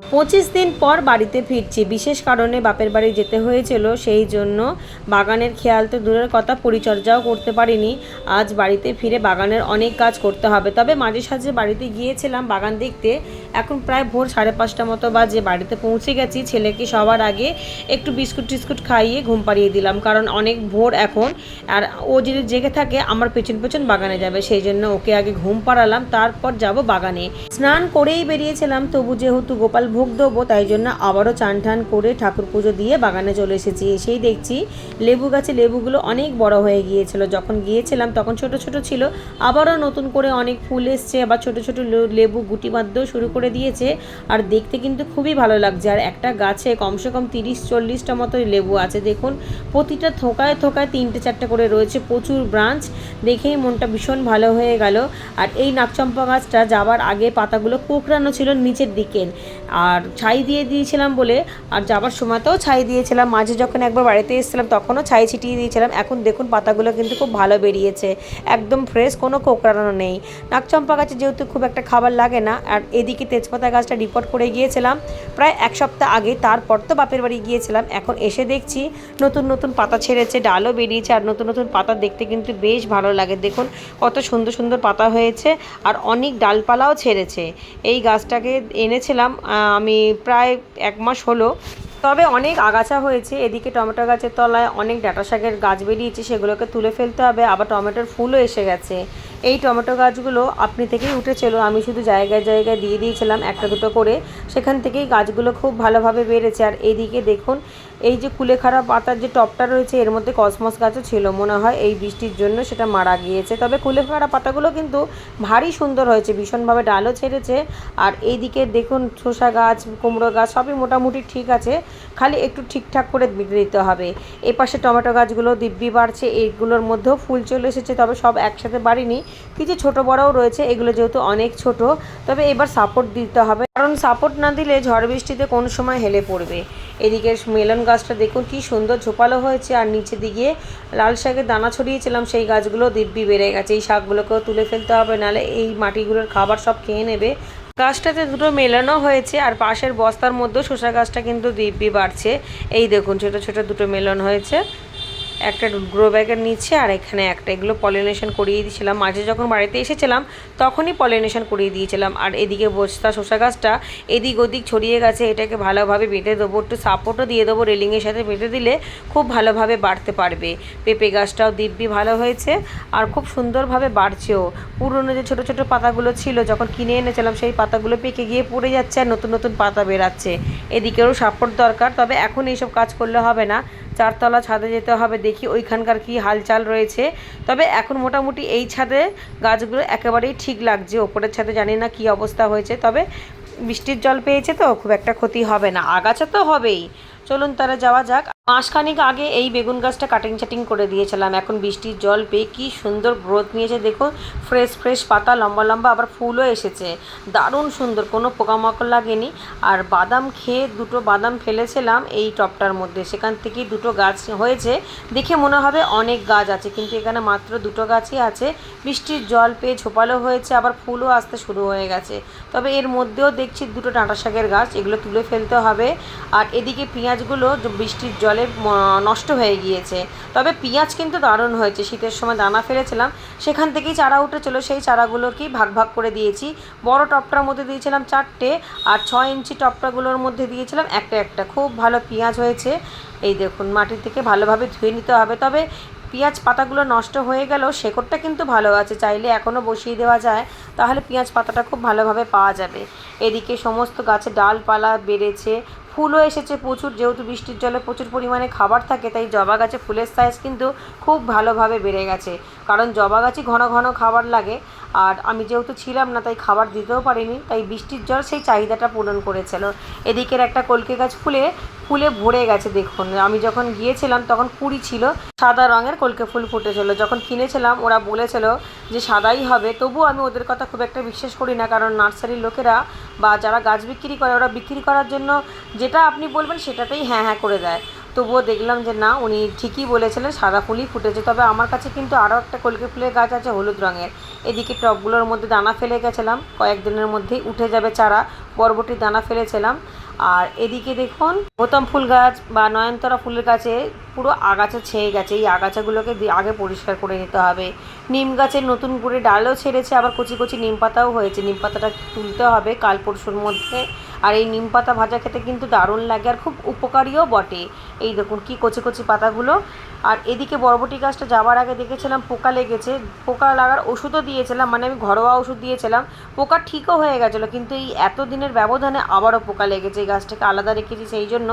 পঁচিশ দিন পর বাড়িতে ফিরছি। বিশেষ কারণে বাপের বাড়ি যেতে হয়েছিল, সেই জন্য বাগানের খেয়াল তো দূরের কথা, পরিচর্যাও করতে পারিনি। আজ বাড়িতে ফিরে বাগানের অনেক কাজ করতে হবে। তবে মাঝে সাঝে বাড়িতে গিয়েছিলাম বাগান দেখতে। এখন প্রায় ভোর সাড়ে পাঁচটা মতো বাজে। বাড়িতে পৌঁছে গেছি, ছেলেকে সবার আগে একটু বিস্কুট টিস্কুট খাইয়ে ঘুম পাড়িয়ে দিলাম, কারণ অনেক ভোর এখন। আর ও যদি জেগে থাকে, আমার পেছন পেছন বাগানে যাবে, সেই জন্য ওকে আগে ঘুম পাড়ালাম, তারপর যাব বাগানে। স্নান করেই বেরিয়েছিলাম, তবু যেহেতু গোপাল ভোগ দেবো, তাই জন্য আবারও চান টান করে ঠাকুর পুজো দিয়ে বাগানে চলে এসেছি। এসেই দেখছি লেবু গাছে লেবুগুলো অনেক বড় হয়ে গিয়েছিল। যখন গিয়েছিলাম, তখন ছোট ছোট ছিল, আবারও নতুন করে অনেক ফুল এসছে, আবার ছোট ছোট লেবু গুটি বাঁধতেও শুরু করে দিয়েছে। আর দেখতে কিন্তু খুবই ভালো লাগছে। আর একটা গাছে কমসে কম তিরিশ, চল্লিশটা মতো লেবু আছে। দেখুন, প্রতিটা থোকায় থোকায় তিনটে, চারটে করে রয়েছে প্রচুর ব্রাঞ্চ। দেখেই মনটা ভীষণ ভালো হয়ে গেল। আর এই নাকচম্পা গাছটা যাবার আগে পাতাগুলো কোঁকড়ানো ছিল নিচের দিকে। আর ছাই দিয়ে দিয়েছিলাম বলে, আর যাবার সময়তেও ছাই দিয়েছিলাম। মাঝে যখন একবার বাড়িতে এসেছিলাম, তখনও ছাই ছিটিয়ে দিয়েছিলাম। এখন দেখুন, পাতাগুলো কিন্তু খুব ভালো বেরিয়েছে। একদম ফ্রেশ, কোনো কোঁকড়ানো নেই। নাকচম্পা গাছে যেহেতু খুব একটা খাবার লাগে না, আর এদিকে তেজপাতা গাছটা রিপোর্ট করে গিয়েছিলাম। প্রায় এক সপ্তাহ আগে তারপর তো বাপের বাড়ি গিয়েছিলাম। এখন এসে দেখছি নতুন নতুন পাতা ছেড়েছে, ডালও বেরিয়েছে আর নতুন নতুন পাতা দেখতে কিন্তু বেশ ভালো লাগে। দেখুন কত সুন্দর সুন্দর পাতা হয়েছে আর অনেক ডালপালাও ছেড়েছে। এই গাছটাকে এনেছিলাম আমি প্রায় এক মাস হলো। তবে অনেক আগাছা হয়েছে, এদিকে টমেটো গাছের তলায় অনেক ডাঁটা শাকের গাছ বেরিয়েছে, সেগুলোকে তুলে ফেলতে হবে। আবার টমেটোর ফুলও এসে গেছে। এই টমেটো গাছগুলো আপনি থেকেই উঠেছিল। আমি শুধু জায়গায় জায়গায় দিয়ে দিয়েছিলাম একটা দুটো করে। সেখান থেকেই গাছগুলো খুব ভালোভাবে বেড়েছে। আর এইদিকে দেখুন, এই যে কুলেখাড়া পাতার যে টপটা রয়েছে, এর মধ্যে কসমস গাছও ছিল। মনে হয় এই বৃষ্টির জন্য সেটা মারা গিয়েছে। তবে কুলেখাড়া পাতাগুলো কিন্তু ভারী সুন্দর হয়েছে, ভীষণভাবে ডালও ছেড়েছে। আর এইদিকে দেখুন, শসা গাছ, কুমড়ো গাছ, সবই মোটামুটি ঠিক আছে। খালি একটু ঠিকঠাক করে দিতে হবে। এপাশে টমেটো গাছগুলো দিব্যি বাড়ছে এইগুলোর মধ্যেও ফুল চলে এসেছে, তবে সব একসাথে বাড়িনি। কিছু ছোট বড়ও রয়েছে, এগুলো যেহেতু অনেক ছোট, তবে এবার সাপোর্ট দিতে হবে। কারণ সাপোর্ট না দিলে ঝড় বৃষ্টিতে কোন সময় হেলে পড়বে। এদিকে মেলন গাছটা দেখুন, কি সুন্দর ঝোপালো হয়েছে, আর নিচে দিকে লাল শাকের দানা ছড়িয়েছিলাম, সেই গাছগুলো দিব্যি বেড়ে গেছে। এই শাকগুলোকেও তুলে ফেলতে হবে, নাহলে এই মাটিগুলোর খাবার সব খেয়ে নেবে। গাছটাতে দুটো মেলানো হয়েছে, আর পাশের বস্তার মধ্যেও শসা গাছটা কিন্তু দিব্যি বাড়ছে। এই দেখুন, ছোট ছোট দুটো মেলন হয়েছে। একটা গ্রো ব্যাগের নিচে আর এখানে একটা, এগুলো পলিনেশন করিয়ে দিয়েছিলাম। মাঝে যখন বাড়িতে এসেছিলাম, তখনই পলিনেশন করিয়ে দিয়েছিলাম। আর এদিকে বস্তা, শসা গাছটা এদিক ওদিক ছড়িয়ে গেছে, এটাকে ভালোভাবে বেঁধে দেবো, একটু সাপোর্টও দিয়ে দেবো রেলিংয়ের সাথে বেঁধে দিলে খুব ভালোভাবে বাড়তে পারবে। পেঁপে গাছটাও দিব্যি ভালো হয়েছে আর খুব সুন্দরভাবে বাড়ছেও। পুরনো যে ছোটো ছোটো পাতাগুলো ছিল, যখন কিনে এনেছিলাম, সেই পাতাগুলো পেকে গিয়ে পড়ে যাচ্ছে আর নতুন নতুন পাতা বেরাচ্ছে। এদিকেও সাপোর্ট দরকার, তবে এখন এইসব কাজ করলে হবে না। চারতলা ছাদে যেতে হবে, দেখি ওইখানকার কি হালচাল রয়েছে। তবে এখন মোটামুটি এই ছাদে গাছগুলো একেবারেই ঠিক লাগছে, ওপরের ছাদে জানি না কি অবস্থা হয়েছে, তবে বৃষ্টির জল পেয়েছে তো, খুব একটা ক্ষতি হবে না, আগাছা তো হবেই। চলুন তারা যাওয়া যাক মাসখানিক আগে এই বেগুন গাছটা কাটিং চাটিং করে দিয়েছিলাম। এখন বৃষ্টির জল পেয়ে কি সুন্দর গ্রোথ নিয়েছে দেখুন। ফ্রেশ ফ্রেশ পাতা, লম্বা লম্বা, আবার ফুলও এসেছে। দারুণ সুন্দর, কোনো পোকামাকড় লাগেনি। আর বাদাম খেয়ে দুটো বাদাম ফেলেছিলাম এই টপটার মধ্যে। সেখান থেকেই দুটো গাছ হয়েছে। দেখে মনে হবে অনেক গাছ আছে, কিন্তু এখানে মাত্র দুটো গাছই আছে। বৃষ্টির জল পেয়ে ঝোপালো হয়েছে, আবার ফুলও আসতে শুরু হয়ে গেছে। তবে এর মধ্যেও দেখছি দুটো ডাঁটা শাকের গাছ, এগুলো তুলে ফেলতে হবে। আর এদিকে পেঁয়াজগুলো, বৃষ্টির জলে ম, নষ্ট হয়ে গিয়েছে। তবে পেঁয়াজ কিন্তু দারুণ হয়েছে। শীতের সময় দানা ফেলেছিলাম। সেখান থেকেই চারা উঠেছিল। সেই চারাগুলোকেই ভাগ ভাগ করে দিয়েছি। বড় টপটার মধ্যে দিয়েছিলাম চারটে আর ছয় ইঞ্চি টপটাগুলোর মধ্যে দিয়েছিলাম একটা একটা। খুব ভালো পেঁয়াজ হয়েছে। এই দেখুন মাটি থেকে ভালোভাবে ধুয়ে নিতে হবে। তবে পেঁয়াজ পাতাগুলো নষ্ট হয়ে গেলেও শেকড়টা কিন্তু ভালো আছে। চাইলে এখনও বসিয়ে দেওয়া যায়। তাহলে পেঁয়াজ পাতাটা খুব ভালোভাবে পাওয়া যাবে। এদিকে সমস্ত গাছে ডালপালা বেড়েছে। ফুলও এসেছে প্রচুর, যেহেতু বৃষ্টির জলে প্রচুর পরিমাণে খাবার থাকে, তাই জবা গাছে ফুলের সাইজ কিন্তু খুব ভালোভাবে বেড়ে গেছে। কারণ জবা গাছই ঘন ঘন খাবার লাগে, আর আমি যেহেতু ছিলাম না, তাই খাবার দিতেও পারিনি, তাই বৃষ্টির জল সেই চাহিদাটা পূরণ করেছিল। এদিকের একটা কলকে গাছ ফুলে ফুলে ভরে গেছে, দেখুন। আমি যখন গিয়েছিলাম, তখন কুড়ি ছিল, সাদা রঙের কলকে ফুল ফুটেছিল। যখন কিনেছিলাম, ওরা বলেছিল যে সাদাই হবে। তবুও আমি ওদের কথা খুব একটা বিশ্বাস করি না, কারণ নার্সারির লোকেরা বা যারা গাছ বিক্রি করে, ওরা বিক্রি করার জন্য যেটা আপনি বলবেন সেটাতেই হ্যাঁ হ্যাঁ করে দেয়। তবুও দেখলাম যে না, উনি ঠিকই বলেছিলেন, সাদা ফুলই ফুটেছে। তবে আমার কাছে কিন্তু আরও একটা কলকে ফুলের গাছ আছে, হলুদ রঙের। এদিকে টবগুলোর মধ্যে দানা ফেলে গেছিলাম, কয়েকদিনের মধ্যেই উঠে যাবে চারা। বরবটির দানা ফেলেছিলাম। আর এদিকে দেখুন বোতাম ফুল গাছ বা নয়নতরা ফুলের গাছে পুরো আগাছা ছেয়ে গেছে। এই আগাছাগুলোকে আগে পরিষ্কার করে নিতে হবে। নিম গাছের নতুন করে ডালও ছেড়েছে, আবার কচি কচি নিম পাতাও হয়েছে। নিম পাতাটা তুলতে হবে কাল পরশুর মধ্যে। আর এই নিম পাতা ভাজা খেতে কিন্তু দারুণ লাগে আর খুব উপকারীও বটে। এই দেখুন কি কচি কচি পাতাগুলো। আর এদিকে বরবটি গাছটা যাওয়ার আগে দেখেছিলাম পোকা লেগেছে। পোকা লাগার ওষুধও দিয়েছিলাম মানে আমি ঘরোয়া ওষুধ দিয়েছিলাম। পোকা ঠিকও হয়ে গেছিল, কিন্তু এই এত দিনের ব্যবধানে আবারও পোকা লেগেছে। এই গাছটাকে আলাদা রেখেছি, সেই জন্য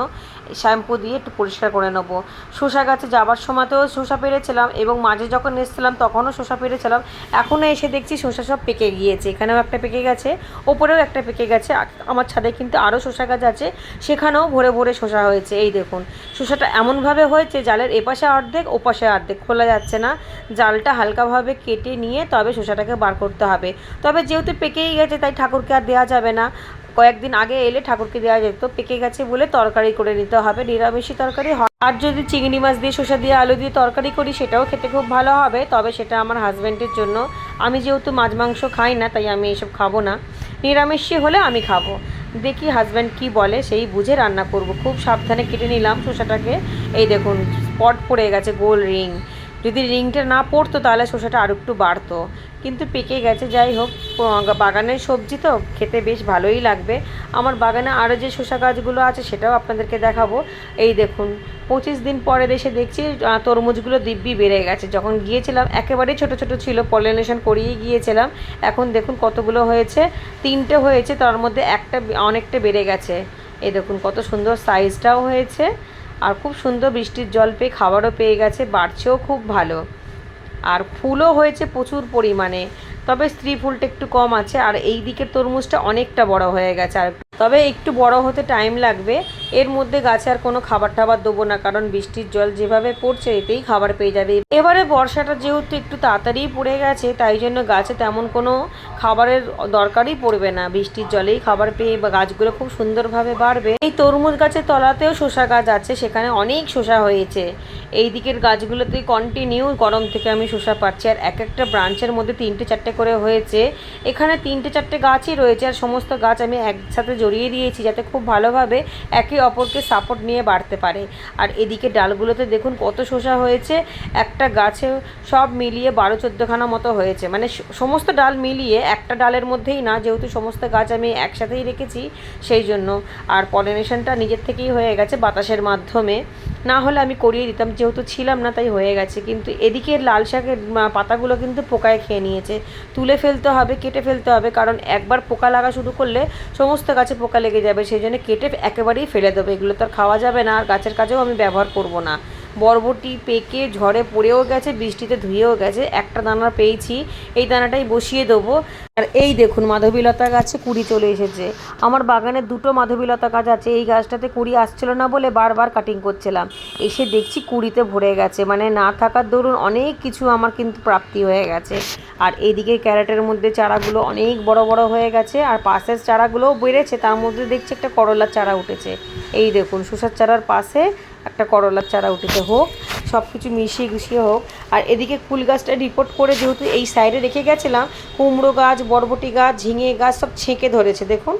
শ্যাম্পু দিয়ে একটু পরিষ্কার করে নেব। শসা গাছে যাবার সময়তেও শসা পেরেছিলাম এবং মাঝে যখন এসেছিলাম তখনও শসা পেরেছিলাম। এখনও এসে দেখছি শসা সব পেকে গিয়েছে। এখানেও একটা পেকে গেছে, ওপরেও একটা পেকে গেছে। আমার ছাদে কিন্তু আরও শসা গাছ আছে, সেখানেও ভরে ভরে শসা হয়েছে। এই দেখুন, শসাটা এমনভাবে হয়েছে, জালের এপাশে অর্ধেক, ওপাশে অর্ধেক। খোলা যাচ্ছে না, জালটা হালকাভাবে কেটে নিয়ে তবে শসাটাকে বার করতে হবে। তবে যেহেতু পেকেই গেছে, তাই ঠাকুরকে আর দেওয়া যাবে না। কয়েকদিন আগে এলে ঠাকুরকে দেওয়া যেত, পেকে গেছে বলে তরকারি করে নিতে হবে নিরামিষি তরকারি আর যদি চিংড়ি মাছ দিয়ে শসা দিয়ে আলু দিয়ে তরকারি করি, সেটাও খেতে খুব ভালো হবে। তবে সেটা আমার হাজব্যান্ডের জন্য। আমি যেহেতু মাছ মাংস খাই না, তাই আমি এসব খাব না। নিরামিষি হলে আমি খাব। দেখি হাজব্যান্ড কি বলে, সেই বুঝে রান্না করব। খুব সাবধানে কেটে নিলাম শসাটাকে। এই দেখুন স্পট পড়ে গেছে গোল রিং যদি রিংটা না পড়তো তাহলে শসাটা আর একটু বাড়তো। কিন্তু পেকে গেছে, যাই হোক বাগানের সবজি তো খেতে বেশ ভালোই লাগবে। আমার বাগানে আরও যে শসা গাছগুলো আছে সেটাও আপনাদেরকে দেখাবো। এই দেখুন, পঁচিশ দিন পরে এসে দেখছি তরমুজগুলো দিব্যি বেড়ে গেছে। যখন গিয়েছিলাম একেবারেই ছোট ছোট ছিল, পলিনেশন করিয়ে গিয়েছিলাম। এখন দেখুন কতগুলো হয়েছে, তিনটে হয়েছে, তার মধ্যে একটা অনেকটা বেড়ে গেছে। এই দেখুন কত সুন্দর সাইজটাও হয়েছে। আর খুব সুন্দর বৃষ্টির জল পেয়ে খাবারও পেয়ে গেছে, বাড়ছেও খুব ভালো। আর ফুলও হয়েছে প্রচুর পরিমাণে, তবে স্ত্রী ফুলটা একটু কম আছে, আর এই দিকের তরমুজটা অনেকটা বড় হয়ে গেছে। আর তবে একটু বড় হতে টাইম লাগবে এর মধ্যে গাছে আর কোনো খাবার টাবার দেবো না, কারণ বৃষ্টির জল যেভাবে পড়ছে এতেই খাবার পেয়ে যাবে। এবারে বর্ষাটা যেহেতু একটু তাড়াতাড়ি পড়ে গেছে, তাই জন্য গাছে তেমন কোনো খাবারের দরকারই পড়বে না। বৃষ্টির জলেই খাবার পেয়ে গাছগুলো খুব সুন্দরভাবে বাড়বে। এই তরমুজ গাছের তলাতেও শসা গাছ আছে, সেখানে অনেক শসা হয়েছে। এই দিকের গাছগুলোতে কন্টিনিউ গরম থেকে আমি শসা পাচ্ছি, আর এক একটা ব্রাঞ্চের মধ্যে তিনটে চারটে করে হয়েছে। এখানে তিনটে চারটে গাছই রয়েছে, আর সমস্ত গাছ আমি একসাথে জড়িয়ে দিয়েছি, যাতে খুব ভালোভাবে একে অপরকে সাপোর্ট নিয়ে বাড়তে পারে। আর এদিকে ডালগুলোতে দেখুন কত শসা হয়েছে, একটা গাছে সব মিলিয়ে বারো চোদ্দোখানা মতো হয়েছে। মানে সমস্ত ডাল মিলিয়ে একটা ডালের মধ্যেই না, যেহেতু সমস্ত গাছ আমি একসাথেই রেখেছি, সেই জন্য। আর পলিনেশনটা নিজের থেকেই হয়ে গেছে বাতাসের মাধ্যমে। না হলে আমি করিয়ে দিতাম, যেহেতু ছিলাম না, তাই হয়ে গেছে। কিন্তু এদিকে লাল শাকের পাতাগুলো কিন্তু পোকায় খেয়ে নিয়েছে। তুলে ফেলতে হবে, কেটে ফেলতে হবে, কারণ একবার পোকা লাগা শুরু করলে সমস্ত গাছে পোকা লেগে যাবে, সেই জন্য কেটে একেবারেই ফেলে দেবো এগুলো তো আর খাওয়া যাবে না আর গাছের কাজেও আমি ব্যবহার করব না। বরবটি পেকে ঝড়ে পড়েও গেছে, বৃষ্টিতে ধুয়েও গেছে। একটা দানা পেয়েছি, এই দানাটাই বসিয়ে দেবো। আর এই দেখুন, মাধবীলতা গাছে কুড়ি চলে এসেছে। আমার বাগানে দুটো মাধবীলতা গাছ আছে, এই গাছটাতে কুড়ি আসছিল না বলে বারবার কাটিং করছিলাম। এসে দেখছি কুড়িতে ভরে গেছে মানে না থাকার দরুন অনেক কিছু আমার কিন্তু প্রাপ্তি হয়ে গেছে। আর এইদিকে ক্যারেটের মধ্যে চারাগুলো অনেক বড় বড় হয়ে গেছে, আর পাশের চারাগুলোও বেড়েছে, তার মধ্যে দেখছি একটা করলার চারা উঠেছে। এই দেখুন, শসার চারার পাশে একটা করলার চারা উঠেতে হোক সব কিছু মিশিয়ে গুছিয়ে হোক। আর এদিকে ফুল গাছটা রিপোর্ট করে যেহেতু এই সাইডে রেখে গেছিলাম, কুমড়ো গাছ, বরবটি গাছ, ঝিঙে গাছ সব ছেঁকে ধরেছে, দেখুন।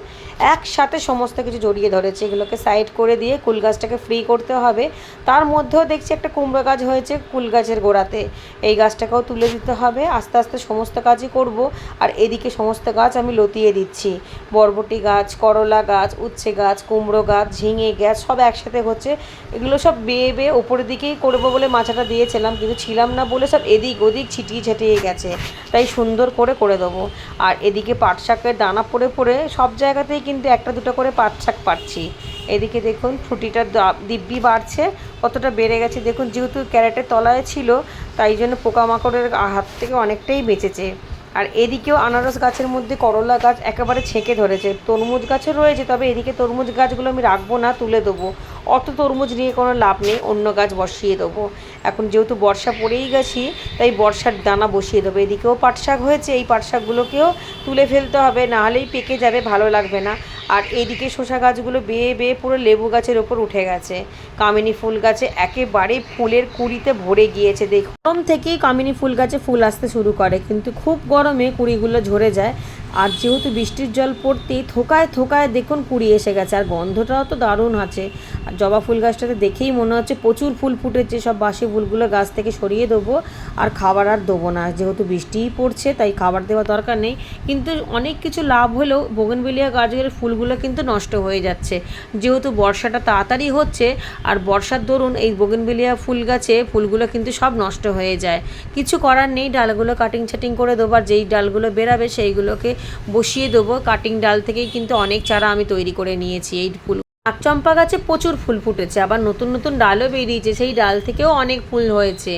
একসাথে সমস্ত কিছু জড়িয়ে ধরেছে। এগুলোকে সাইড করে দিয়ে কুল গাছটাকে ফ্রি করতে হবে। তার মধ্যেও দেখছি একটা কুমড়ো গাছ হয়েছে কুল গাছের গোড়াতে। এই গাছটাকেও তুলে দিতে হবে। আস্তে আস্তে সমস্ত কাজই করব। আর এদিকে সমস্ত গাছ আমি লতিয়ে দিচ্ছি। বরবটি গাছ, করলা গাছ, উচ্ছে গাছ, কুমড়ো গাছ, ঝিঙে গাছ সব একসাথে হচ্ছে। এগুলো সব বেয়ে বেয়ে ওপরের দিকেই করব বলে মাচাটা দিয়েছিলাম, কিন্তু ছিলাম না বলে সব এদিক ওদিক ছিটিয়ে ছিটিয়ে গেছে। তাই সুন্দর করে করে দেবো। আর এদিকে পাট শাকের দানা পড়ে পড়ে সব জায়গাতেই কিন্তু একটা দুটো করে পাট শাক পাচ্ছি এদিকে দেখুন ফুটিটার দা- দিব্যি বাড়ছে, কতটা বেড়ে গেছে। দেখুন, যেহেতু ক্যারেটের তলায় ছিল, তাই জন্য পোকামাকড়ের হাত থেকে অনেকটাই বেঁচেছে। আর এদিকেও আনারস গাছের মধ্যে করলা গাছ একেবারে ছেঁকে ধরেছে। তরমুজ গাছও রয়েছে, তবে এদিকে তরমুজ গাছগুলো আমি রাখব না, তুলে দেবো। অত তরমুজ নিয়ে কোনো লাভ নেই, অন্য গাছ বসিয়ে দেবো। এখন যেহেতু বর্ষা পড়েই গেছি, তাই বর্ষার দানা বসিয়ে দেবো। এদিকেও পাট শাক হয়েছে, এই পাট শাকগুলোকেও তুলে ফেলতে হবে নাহলেই পেকে যাবে, ভালো লাগবে না। আর এদিকে শসা গাছগুলো বেয়ে বেয়ে পুরো লেবু গাছের ওপর উঠে গেছে। কামিনী ফুল গাছে একেবারে ফুলের কুড়িতে ভরে গিয়েছে দেখ গরম থেকেই কামিনী ফুল গাছে ফুল আসতে শুরু করে, কিন্তু খুব গরমে কুড়িগুলো ঝরে যায়। আর যেহেতু বৃষ্টির জল পড়তেই থোকায় থোকায় দেখুন কুড়ি এসে গেছে, আর গন্ধটাও তো দারুণ আছে। আর জবা ফুল গাছটাতে দেখেই মনে হচ্ছে প্রচুর ফুল ফুটেছে, সব বাসি ফুলগুলো গাছ থেকে সরিয়ে দেবো, আর খাবার আর দেবো না। যেহেতু বৃষ্টিই পড়ছে, তাই খাবার দেওয়ার দরকার নেই। কিন্তু অনেক কিছু লাভ হলেও বোগেনবেলিয়া গাছের ফুলগুলো কিন্তু নষ্ট হয়ে যাচ্ছে। যেহেতু বর্ষাটা তাড়াতাড়ি হচ্ছে, আর বর্ষার দরুন এই বোগেনবেলিয়া ফুল গাছে ফুলগুলো কিন্তু সব নষ্ট হয়ে যায়। কিছু করার নেই, ডালগুলো কাটিং ছাটিং করে দেবো, আর যেই ডালগুলো বেরাবে সেইগুলোকে বসিয়ে দেবো। কাটিং ডাল থেকেই কিন্তু অনেক চারা আমি তৈরি করে নিয়েছি এই ফুল। নাকচম্পা গাছে প্রচুর ফুল ফুটেছে, আবার নতুন নতুন ডালও বেরিয়েছে, সেই ডাল থেকেও অনেক ফুল হয়েছে।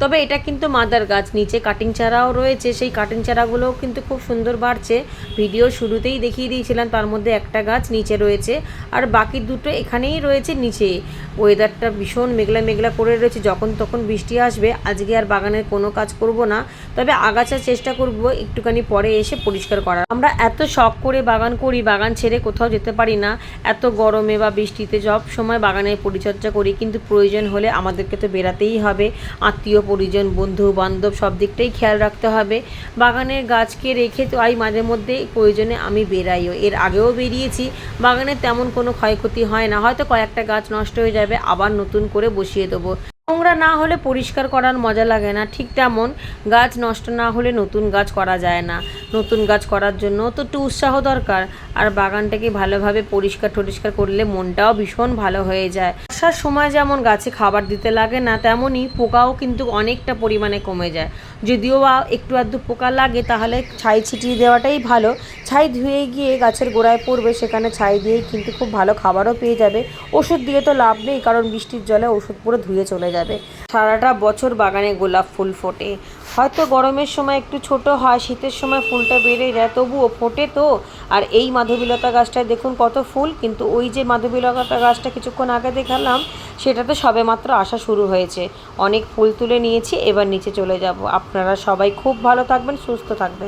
তবে এটা কিন্তু মাদার গাছ, নিচে কাটিং চারাও রয়েছে, সেই কাটিং চারাগুলোও কিন্তু খুব সুন্দর বাড়ছে। ভিডিও শুরুতেই দেখিয়ে দিয়েছিলাম, তার মধ্যে একটা গাছ নিচে রয়েছে, আর বাকি দুটো এখানেই রয়েছে নিচে। ওয়েদারটা ভীষণ মেঘলা মেঘলা করে রয়েছে, যখন তখন বৃষ্টি আসবে, আজকে আর বাগানের কোনো কাজ করব না। তবে আগাছার চেষ্টা করব, একটুখানি পরে এসে পরিষ্কার করার। আমরা এত শখ করে বাগান করি, বাগান ছেড়ে কোথাও যেতে পারি না। এত গরমে বা বৃষ্টিতে সব সময় বাগানের পরিচর্যা করি, কিন্তু প্রয়োজন হলে আমাদেরকে তো বেরাতেই হবে। আত্মীয় পরিজন, বন্ধু, বান্ধব সব দিকটাই খেয়াল রাখতে হবে। বাগানের গাছকে রেখে তো আই মাঝে মধ্যে প্রয়োজনে আমি বেরাইও এর আগেও বেরিয়েছি বাগানের তেমন কোনো ক্ষয়ক্ষতি হয় না। হয়তো কয়েকটা গাছ নষ্ট হয়ে যাবে, আবার নতুন করে বসিয়ে দেবো। নোংরা না হলে পরিষ্কার করার মজা লাগে না, ঠিক তেমন গাছ নষ্ট না হলে নতুন গাছ করা যায় না। নতুন গাছ করার জন্য। তো একটু উৎসাহ দরকার। আর বাগানটাকে ভালোভাবে পরিষ্কার টরিষ্কার করলে মনটাও ভীষণ ভালো হয়ে যায়। বর্ষার সময় যেমন গাছে খাবার দিতে লাগে না তেমনই পোকাও কিন্তু অনেকটা পরিমাণে কমে যায়। যদিও বা একটু আধটু পোকা লাগে, তাহলে ছাই ছিটিয়ে দেওয়াটাই ভালো। ছাই ধুয়ে গিয়ে গাছের গোড়ায় পড়বে, সেখানে ছাই দিয়েই কিন্তু খুব ভালো খাবারও পেয়ে যাবে। ওষুধ দিয়ে তো লাভ নেই, কারণ বৃষ্টির জলে ওষুধ পুরো ধুয়ে চলে যাবে। সারাটা বছর বাগানে গোলাপ ফুল ফোটে। হয়তো গরমের সময় একটু ছোট হয়, শীতের সময় ফুলটা বেড়ে যায়, তবুও ফোটে তো। আর এই মাধবীলতা গাছটায় দেখুন কত ফুল, কিন্তু ওই যে মাধবীলতা গাছটা কিছুক্ষণ আগে দেখালাম সেটা তো সবে মাত্র আসা শুরু হয়েছে। অনেক ফুল তুলে নিয়েছি, এবার নিচে চলে যাব। আপনারা সবাই খুব ভালো থাকবেন, সুস্থ থাকবেন।